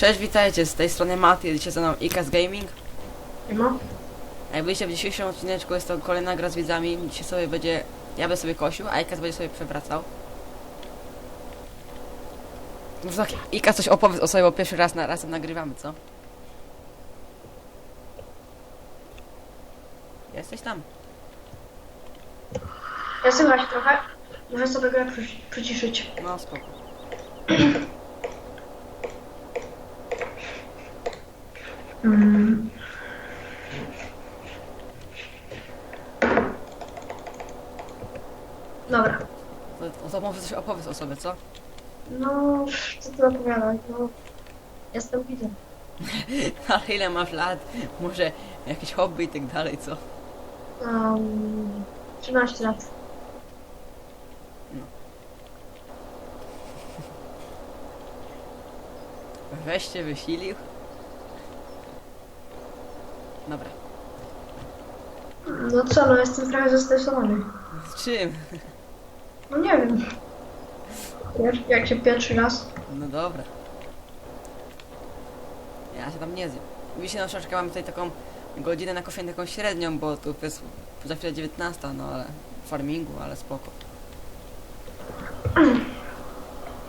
Cześć, witajcie, z tej strony Mati, dzisiaj ze mną Ikas Gaming. No, Jak byliście w dzisiejszym odcineczku, jest to kolejna gra z widzami. Dzisiaj sobie będzie, ja będę sobie kosił, a Ikas będzie sobie przewracał. Może tak, Ikas coś opowiedz o sobie, bo pierwszy raz na, razem nagrywamy, co? Jesteś tam? ja słychać trochę. Muszę sobie grę przy- przyciszyć. No, spoko. Mm. Dobra. To, to może coś opowiedz o sobie, co? No, co tu opowiadać? No, jestem widzem. Ale ile masz lat? Może jakieś hobby i tak dalej, co? Um, 13 lat. Weź cię wysilił. Dobra. No co, no jestem trochę zestresowany. Z czym? No nie wiem. Jak, jak się pierwszy raz. No dobra. Ja się tam nie zjem. Wiecie, na troszeczkę mamy tutaj taką godzinę na kofię taką średnią, bo tu jest za chwilę 19, no ale farmingu, ale spoko.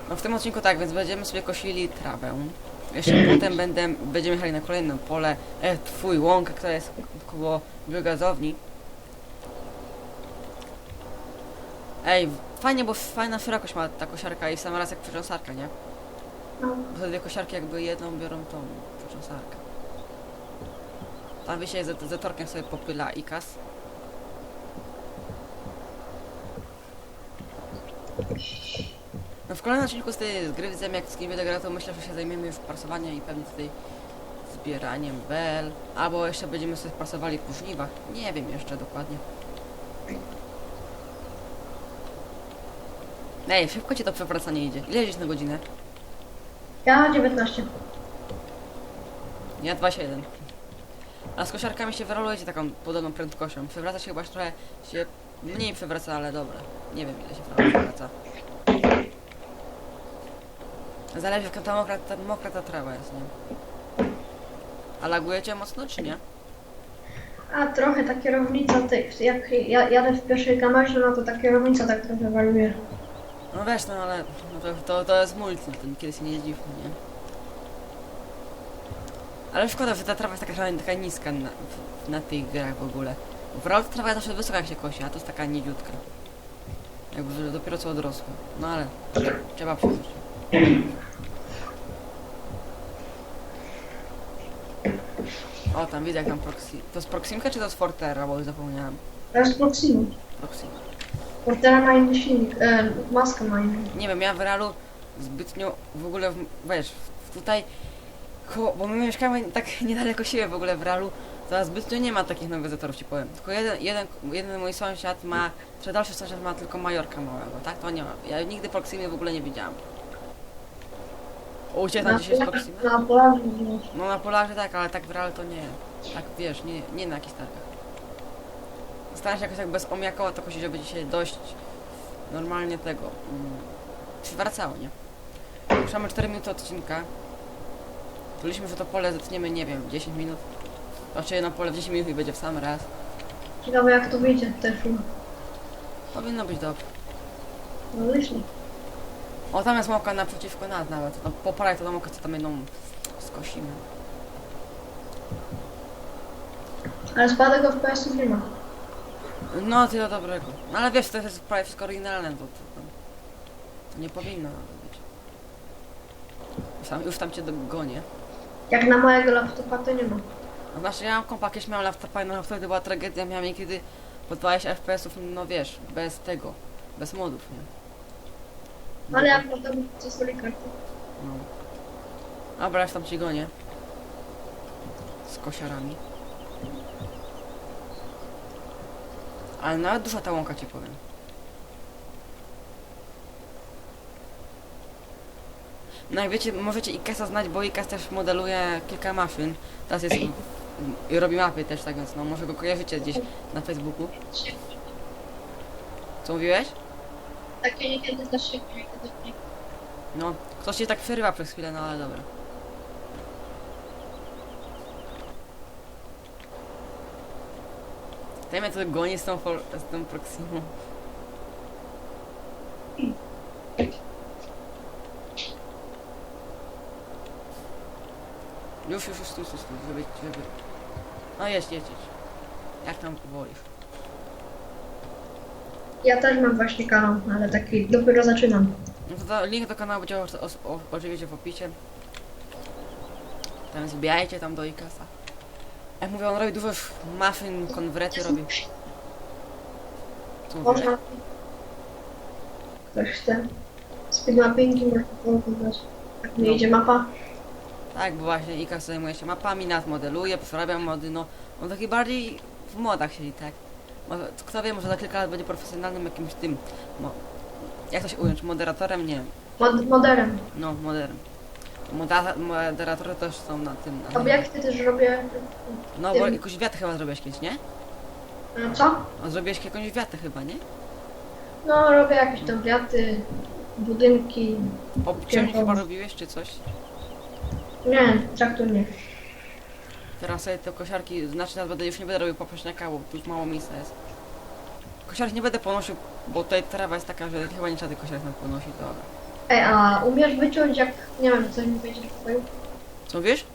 No w tym odcinku tak, więc będziemy sobie kosili trawę. Jeszcze potem będę, będziemy jechali na kolejne pole, e, twój łąka, która jest koło biogazowni. Ej, fajnie, bo fajna szerokość ma ta kosiarka i w sam raz jak przecząsarka, nie? Bo te dwie kosiarki jakby jedną biorą tą przecząsarkę. Tam się z zatorkiem sobie popyla Ikas. No w kolejnym odcinku z tej gry widzę jak z kim będę grał, to myślę, że się zajmiemy już prasowaniem i pewnie tutaj zbieraniem bel. Albo jeszcze będziemy sobie prasowali po żniwach. Nie wiem jeszcze dokładnie. Ej, szybko ci to przewracanie idzie. Ile jedziesz na godzinę? ja 19. Ja 21. A z kosiarkami się wyrolujecie taką podobną prędkością. Przewraca się chyba trochę się mniej przewraca, ale dobra. Nie wiem ile się przewraca. Zależy jaka ta mokra, ta mokra ta trawa jest, nie? A lagujecie mocno czy nie? A trochę ta kierownica, ty, jak ja, jadę w pierwszej kamerze, no to ta kierownica tak trochę wariuje. No wiesz, no ale no to, to, to jest multi, to niekiedy się nie jeździ, nie? Ale szkoda, że ta trawa jest taka, taka niska na, w- na tych grach w ogóle. W realu trawa jest zawsze wysoka jak się kosi, a to jest taka niziutka. Jakby dopiero co odrosła. No ale trzeba przyjść. O, tam widzę jak tam proxy. To jest Proximka czy to jest Fortera, bo już zapomniałem. To jest Proxima. Proxima. Portera ma inny silnik, e, maskę ma inną. Nie wiem, ja w realu zbytnio w ogóle, w, wiesz, tutaj, koło, bo my mieszkamy tak niedaleko siebie w ogóle w realu, to zbytnio nie ma takich nowyzatorów, ci powiem. Tylko jeden, jeden, jeden mój sąsiad ma, czy dalszy sąsiad ma tylko Majorka małego, tak? To nie ma. Ja nigdy Proximy w ogóle nie widziałam. O, u Ciebie tam gdzieś jest Proxima? Na plaży gdzieś. No na polarze tak, ale tak w realu to nie. Tak wiesz, nie, nie na jakichś targach. Staram się jakoś tak bez omiakoła to kosić, żeby dzisiaj dość normalnie tego mm, przywracało, nie? Już mamy 4 minuty odcinka. Tuliśmy, że to pole zetniemy, nie wiem, 10 minut. Znaczy jedno pole w 10 minut i będzie w sam raz. Ciekawe jak to wyjdzie też. no. Powinno być dobrze. No myślę. O, tam jest małka naprzeciwko nas nawet. To po prawej to tą małkę, co tam jedną skosimy. Ale spadek FPS-ów nie ma. No, tyle dobrego. No ale wiesz, to jest prawie wszystko oryginalne, to, to, to, to nie powinno być. Już tam, już tam cię dogonię. Jak na mojego laptopa to nie ma. No, znaczy ja mam kompa, kiedyś miałem laptopa i no wtedy była tragedia, miałem niekiedy po 20 FPS-ów, no wiesz, bez tego, bez modów, nie? Ale jak można co sobie kartę? No. Dobra, już tam ci gonię. Z kosiarami. Ale nawet duża ta łąka ci powiem. No jak wiecie, możecie Ikasa znać, bo Ikas też modeluje kilka maszyn. Teraz jest i robi mapy też, tak więc no może go kojarzycie gdzieś na Facebooku. Co mówiłeś? Takie niekiedy za szybko, niekiedy nie. No, ktoś się tak przerywa przez chwilę, no ale dobra. Ten mnie to goni z tą, z tą Proximą. Już, już, już, tu, tu, tu, żeby, żeby... No, jeść, jeść, jeść. Jak tam wolisz. Ja też mam właśnie kanał, ale taki dopiero zaczynam. No to, link do kanału będzie o, o, o, oczywiście w opisie. Tam zbijajcie tam do Ikasa. Jak mówię, on robi dużo już maszyn, konwerty robi. Co mówię? Można. Ktoś chce. Speedmappingi można porównać. Jak mi No. idzie mapa. Tak, bo właśnie Ikas zajmuje się mapami, nas modeluje, przerabia mody, no on taki bardziej w modach siedzi, tak. Kto wie, może za kilka lat będzie profesjonalnym jakimś tym, no, jak to się ująć, moderatorem? Nie wiem, Mod moderem. no, moderem. Moda moderatory też są na tym, na Obiekty też robię. No, bo jakąś wiatę chyba zrobiłeś kiedyś, nie? Co? A zrobiłeś jakąś wiatę chyba, nie? No robię jakieś tam wiaty, budynki. Obciąć chyba robiłeś, czy coś? Nie, traktor nie. Teraz sobie te kosiarki, znaczy teraz będę już nie będę robił poprośniaka, bo tu już mało miejsca jest. Kosiarki nie będę ponosił, bo tutaj trawa jest taka, że chyba nie trzeba tych kosiarek nam ponosić, dobra. Ej, a umiesz wyciąć jak, nie wiem, coś mi wejdzie do pokoju? Co wiesz?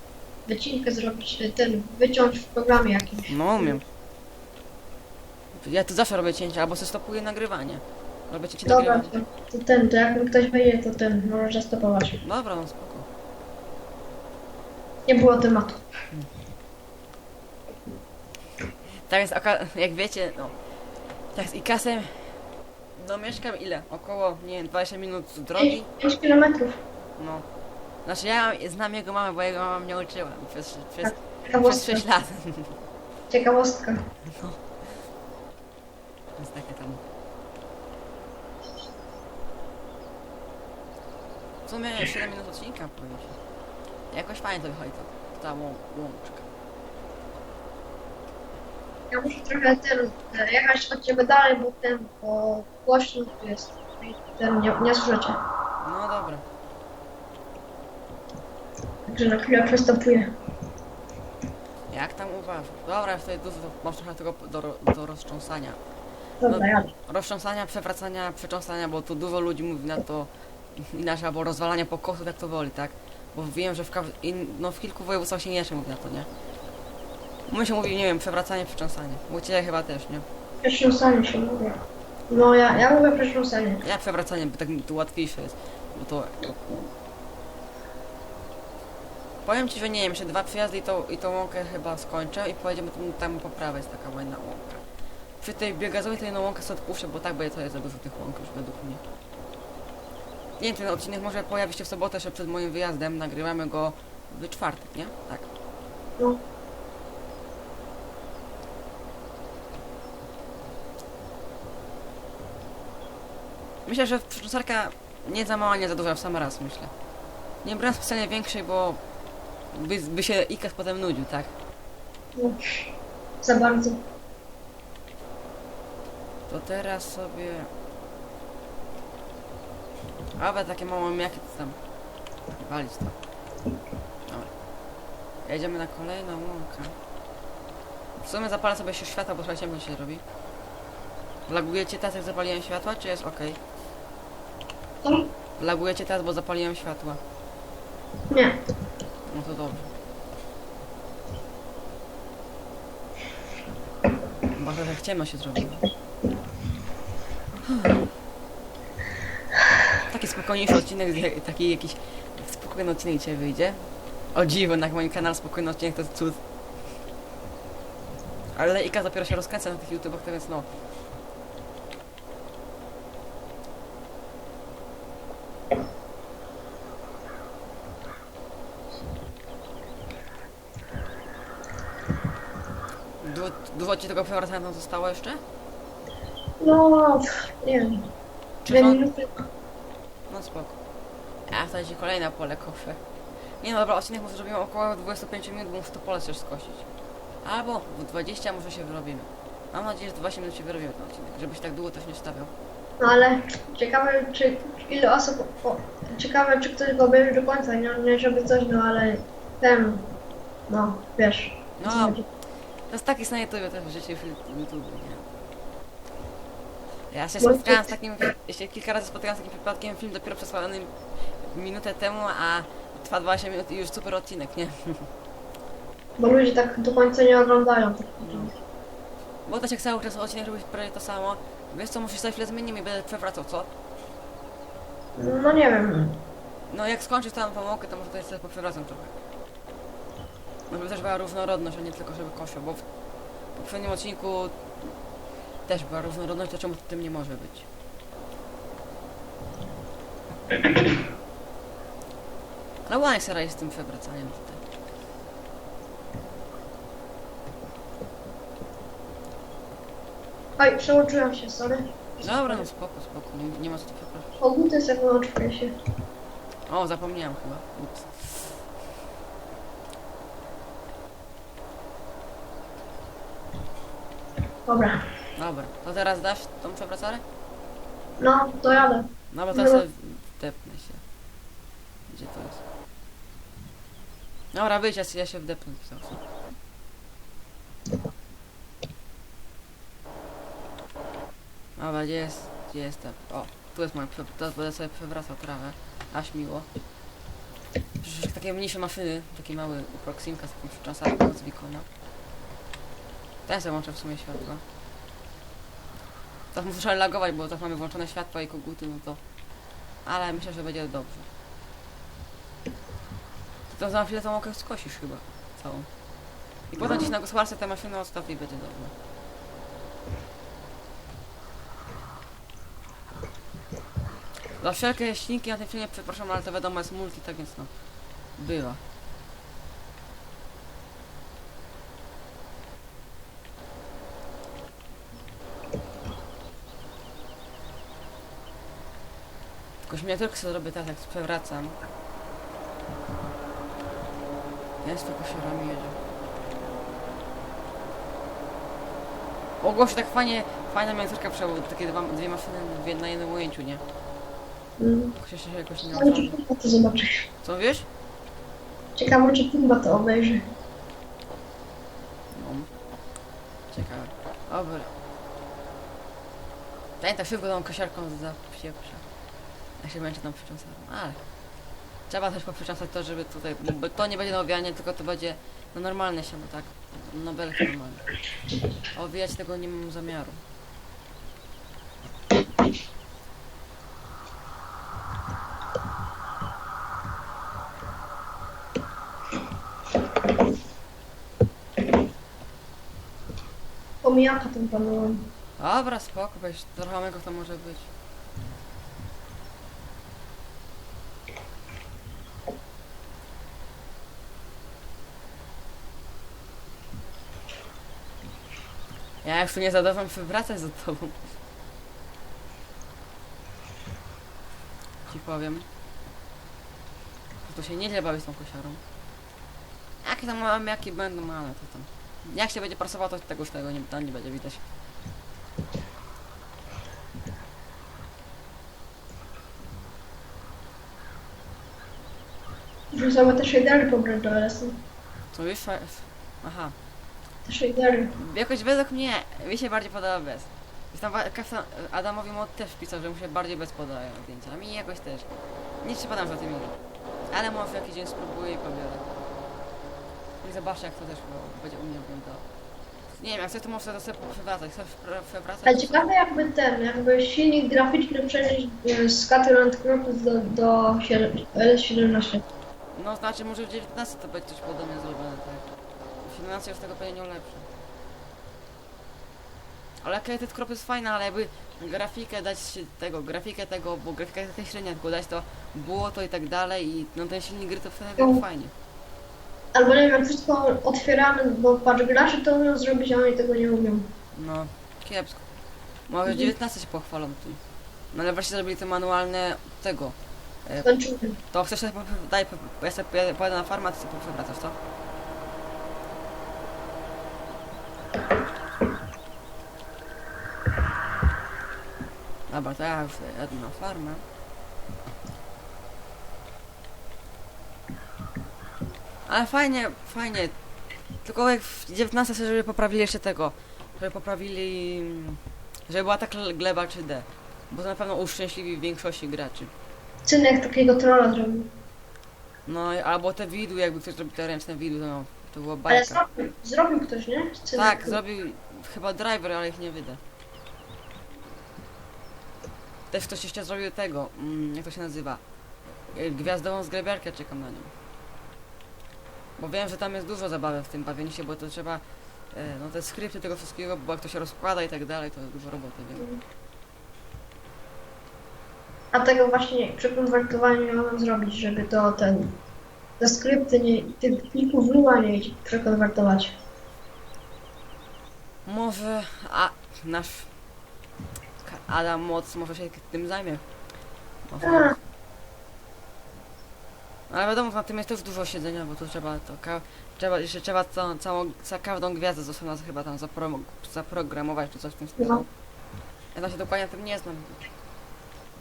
Wycinkę zrobić, e, ten, wyciąć w programie jakimś. No umiem. Ja tu zawsze robię cięcia, albo sobie stopuję nagrywanie. Robię cięcie Dobra, nagrywanie. to, to ten, to jak ktoś wejdzie, to ten, możesz zastopować. Dobra, no spoko. Nie było tematu. Tak jest, oka- jak wiecie, no. Tak z Ikasem, no mieszkam ile? Około, nie wiem, 20 minut drogi. 5 kilometrów. No. Znaczy ja znam jego mamę, bo jego mama mnie uczyła przez, przez, Tak. przez Ciekawostka. 6 lat. Ciekawostka. Więc takie tam. W sumie 7 minut odcinka powiem. Jakoś fajnie to wychodzi to, ta łą- łączka. Ja muszę trochę ten, jechać od ciebie dalej, bo ten, bo głośno tu jest. I ten, nie, nie słyszycie. No dobra. Także na chwilę przestopuję. Jak tam uważasz? Dobra, wtedy dużo masz trochę tego do, do roztrząsania. Dobra, No. jadę. Roztrząsania, przewracania, przetrząsania, bo tu dużo ludzi mówi na to inaczej, albo rozwalania pokosów, jak to woli, tak? Bo wiem, że w, in, no, w kilku województwach się inaczej mówi na to, nie? My się mówi, nie wiem, przewracanie, przetrząsanie. U ciebie chyba też, nie? Przetrząsanie się mówię. No ja, ja mówię przetrząsanie. Jak przewracanie, bo tak mi to łatwiejsze jest. Bo to... Powiem ci, że nie wiem, jeszcze dwa przyjazdy i, to, i tą łąkę chyba skończę i pojedziemy tam, tam po prawej, jest taka ładna łąka. Przy tej biogazowej to jedną łąkę sobie odpuszczę, bo tak będzie to jest za dużo tych łąk już według mnie. Nie wiem, ten odcinek może pojawi się w sobotę jeszcze przed moim wyjazdem, nagrywamy go w czwartek, nie? Tak. No. Myślę, że przyczesarka nie za mała, nie za duża w sam raz, myślę. Nie brałem specjalnie większej, bo by, by się Ikas potem nudził, tak? no. Za bardzo. To teraz sobie... Aby takie małe miaki to tam... Walić to. Dobra. Jedziemy na kolejną łąkę. W sumie zapalę sobie się światła, bo trochę ciemno się robi. Lagujecie teraz jak zapaliłem światła, czy jest ok? Lagujecie teraz, bo zapaliłem światła. Nie. No to dobrze. Że tak ciemno się zrobiło. Taki spokojniejszy odcinek, taki jakiś spokojny odcinek dzisiaj wyjdzie. O dziwo, na moim kanale spokojny odcinek to jest cud. Ale Ika dopiero się rozkręca na tych YouTubach, to więc no. Dużo, ci tego tam zostało jeszcze? No, nie wiem. Czy Dwie minuty. No spoko. A wtedy się kolejne pole koszę. Nie no dobra, odcinek może zrobimy około 25 minut, bo muszę to pole też skosić. Albo w 20 może się wyrobimy. Mam nadzieję, że 20 minut się wyrobimy ten odcinek, żebyś tak długo też nie stawiał. No ale ciekawe, czy ile osób. O, ciekawe, czy ktoś go obejrzy do końca. Nie, nie żeby coś, no ale ten. No, wiesz. co No, chodzi. To jest taki na YouTube, to jest życie w YouTube, nie? Ja się Bo- spotkałem z takim, jeszcze kilka razy spotkałem z takim przypadkiem, film dopiero przesłany minutę temu, a trwa 20 minut i już super odcinek, nie? Bo ludzie tak do końca nie oglądają. Tak. Bo też jak cały czas odcinek robić prawie to samo, wiesz co, musisz za chwilę zmienimy i będę przewracał, co? No nie wiem. No jak skończysz tam pomałkę, to może to sobie poprzewracam trochę. No żeby też była różnorodność, a nie tylko żeby kosił, bo w poprzednim odcinku też była różnorodność, to czemu tym nie może być? Ale ładnie Sara jest z tym przewracaniem tutaj. Oj, przełączyłam się, sorry. Dobra, no spoko, spoko, nie, nie ma co tu przepraszać. Koguty sobie wyłączyły się. O, zapomniałem chyba. Ups. Dobra. Dobra, to teraz dasz tą przewracarę? No, to jadę. No bo teraz No. sobie wdepnę się. Gdzie to jest? Dobra, wyjdź, ja się, ja się wdepnę. w sensie. Dobra, gdzie jest? Gdzie jestem? O, tu jest moja prze... Teraz będę sobie przewracał trawę. Aż miło. Przecież takie mniejsze maszyny, taki mały Proximka z takim przyczasarką z Wikona. Teraz ja włączę w sumie światło. Tak muszę lagować, bo tak mamy włączone światła i koguty, no to... Ale myślę, że będzie dobrze. To za chwilę tą łąkę skosisz chyba. Całą. I potem gdzieś na gospodarce te maszyny odstaw i będzie dobrze. Za wszelkie ślinki na tym filmie przepraszam, ale to wiadomo jest multi, tak więc no. Była. Tylko miniaturkę sobie zrobię teraz, jak przewracam. Jest to kosiarami jedzie. O gościu, tak fajnie, fajna miniaturka przewodu, takie dwa, dwie maszyny dwie, na jednym ujęciu, nie? Mm. Chociaż się jakoś nie Ciekawe, Pumba to zobaczy. Co wiesz? Ciekawe, czy Pumba to obejrzy. No. Ciekawe. Dobra. Tak szybko tą kosiarką zapieprza. Jak się będzie tam przycząsał. Ale. Trzeba też poprzycząsać to, żeby tutaj. Bo to nie będzie na owianie, tylko to będzie na normalne siano, tak? Na belki normalne. Owijać tego nie mam zamiaru. Pomijaka tym panową. Dobra, spoko, weź trochę to może być. Ja już tu nie zadawam się wracać za tobą. Ci powiem. Tu się nie źle bawię z tą kosiarą. Jakie tam mam, jakie będą, ale to tam. Jak się będzie prasował, to tego już tego nie, tam nie będzie widać. Muszę sobie te shadery pobrać do LS-u. Co wiesz? Aha. Te shadery. Jakoś według mnie mi się bardziej podoba bez. Tam Adamowi Mod też pisał, że mu się bardziej bez podają zdjęcia. A mi jakoś też. Nie przepadam za tymi. Ale może jakiś dzień spróbuję i pobiorę. I zobaczę jak to też będzie u mnie wyglądało. Nie wiem, jak chcesz to może sobie przewracać. Chcesz przewracać? Ale ciekawe jakby ten, jakby silnik graficzny przenieść e, z Caterham Cross do, do siedem- LS17. No znaczy może w 19 to będzie coś podobnie zrobione, tak. 17 już tego pewnie nie ulepszy. Ale Created Crop jest fajna, ale jakby grafikę dać tego, grafikę tego, bo grafika jest jakaś średnia, tylko dać to błoto i tak dalej i no ten silnik gry to wtedy było No. fajnie. Albo nie wiem, jak wszystko otwieramy, bo patrz, gracze to umią zrobić, a oni tego nie umią. No, kiepsko. Może Mhm. 19 się pochwalą tym. No ale właśnie zrobili te manualne tego. E, Skończymy. to chcesz daj, ja sobie pojadę, na farmę, a ty sobie przewracasz, co? Dobra, to ja już jadę na farmę. Ale fajnie, fajnie Tylko jak w 19 sobie, żeby poprawili jeszcze tego. Żeby poprawili... Żeby była tak gleba czy D. Bo to na pewno uszczęśliwi większości graczy. Synek takiego trolla zrobił. No i- albo te widły, jakby ktoś zrobił te ręczne widły, to, no, to było Ale bajka. zrobił, zrobił ktoś, nie? Tak, zrobił chyba driver, ale ich nie wyda. Też ktoś jeszcze zrobił tego, mm, jak to się nazywa? Y, Gwiazdową zgrabiarkę, czekam na nią. Bo wiem, że tam jest dużo zabawy w tym bawieniu się, bo to trzeba, e, no te skrypty tego wszystkiego, bo jak to się rozkłada i tak dalej, to dużo roboty, wiem. A tego właśnie przekonwertowanie mam zrobić, żeby to ten... Te skrypty nie, tych plików Lua nie przekonwertować. Może, a, nasz Adam Moc może się tym zajmie. Może. A, Ale wiadomo, na tym jest też dużo siedzenia, bo tu trzeba to ka- trzeba, jeszcze trzeba całą, całą za każdą gwiazdę z osobna chyba tam zapro- zaprogramować czy coś w tym stylu. No. Ja tam się dokładnie tym nie znam.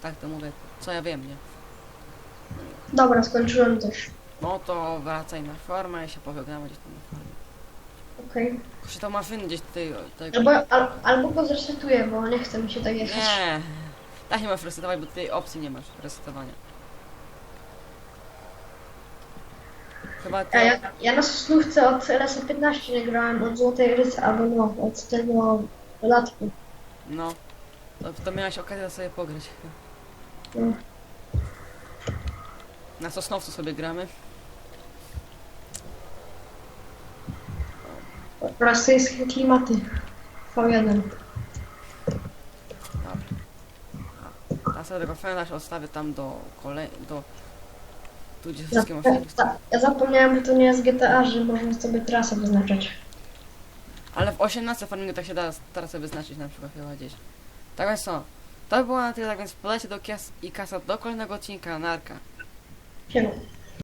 Tak to mówię, co ja wiem, nie? dobra, skończyłem też. No to wracaj na formę i się pożegnamy gdzieś tam na formie. Okej. Jeszcze to maszyny gdzieś tutaj tego. Albo, al, albo go zresetuję, bo nie chce mi się tak jechać. Nie, tak nie masz resetować, bo tej opcji nie masz resetowania. Chyba to... Ja, ja, ja na snówce od LS15 nie grałem, od Złotej Rysy, albo no, od tego latku. No. To, to miałeś okazję sobie pograć. No. Na Sosnowcu sobie gramy. Rosyjskie klimaty. V1. Dobra. A, Teraz sobie tego fenarz odstawię tam do kolej... do... Tu gdzie Ja, wszystkie stoją. ja zapomniałem, że to nie jest GTA, że można sobie trasę wyznaczać. Ale w 18 farmingu tak się da trasę wyznaczyć na przykład chyba gdzieś. Tak więc co? To by było na tyle, tak więc podajcie do kias i kasa do kolejnego odcinka, narka. Siema.